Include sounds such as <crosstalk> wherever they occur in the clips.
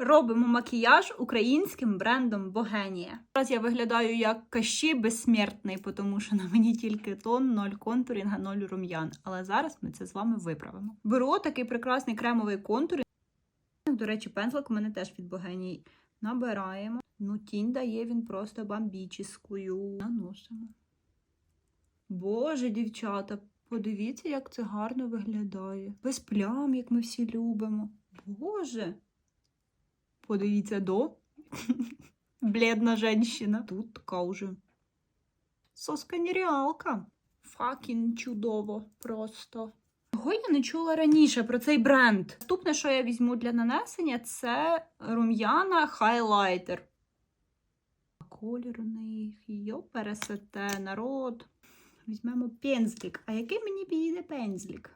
Робимо макіяж українським брендом Богенія. Зараз я виглядаю як кащі безсмертний, тому що на мені тільки тон, ноль контурінга, ноль рум'ян. Але зараз ми це з вами виправимо. Беру такий прекрасний кремовий контур. До речі, пензлик у мене теж від Богенії. Набираємо. Ну, тінь дає він просто бомбіческую. Наносимо. Боже, дівчата, подивіться, як це гарно виглядає. Без плям, як ми всі любимо. Боже. Подивіться до. <laughs> Бледна женщина. Тут така вже. Соска нереалка. Факін чудово просто. Чого я не чула раніше про цей бренд? Наступне, що я візьму для нанесення, це рум'яна хайлайтер. Колір у них, пересете, народ. Візьмемо пензлик. А який мені підійде пензлик?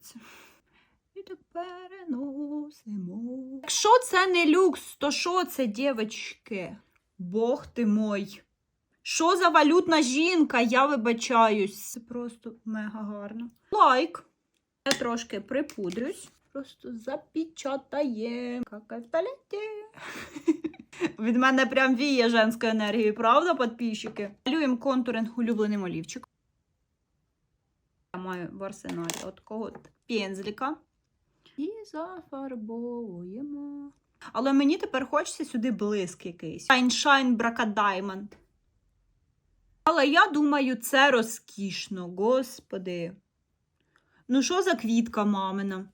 І переносимо. Якщо це не люкс, то що це, дівчатки? Бог ти мой. Що за валютна жінка? Я вибачаюсь. Це просто мега гарно. Лайк. Я трошки припудрюсь. Просто запечатаємо. Какай в туалеті. <laughs> Від мене прям віє женською енергією, правда, підписчики? Малюємо контуринг улюбленим олівчиком. Я маю в арсеналі от такого от пензлика. Зафарбовуємо. Але мені тепер хочеться сюди блиск якийсь. Shine Braca Diamond. Але я думаю, це розкішно, господи. Ну, що за квітка мамина?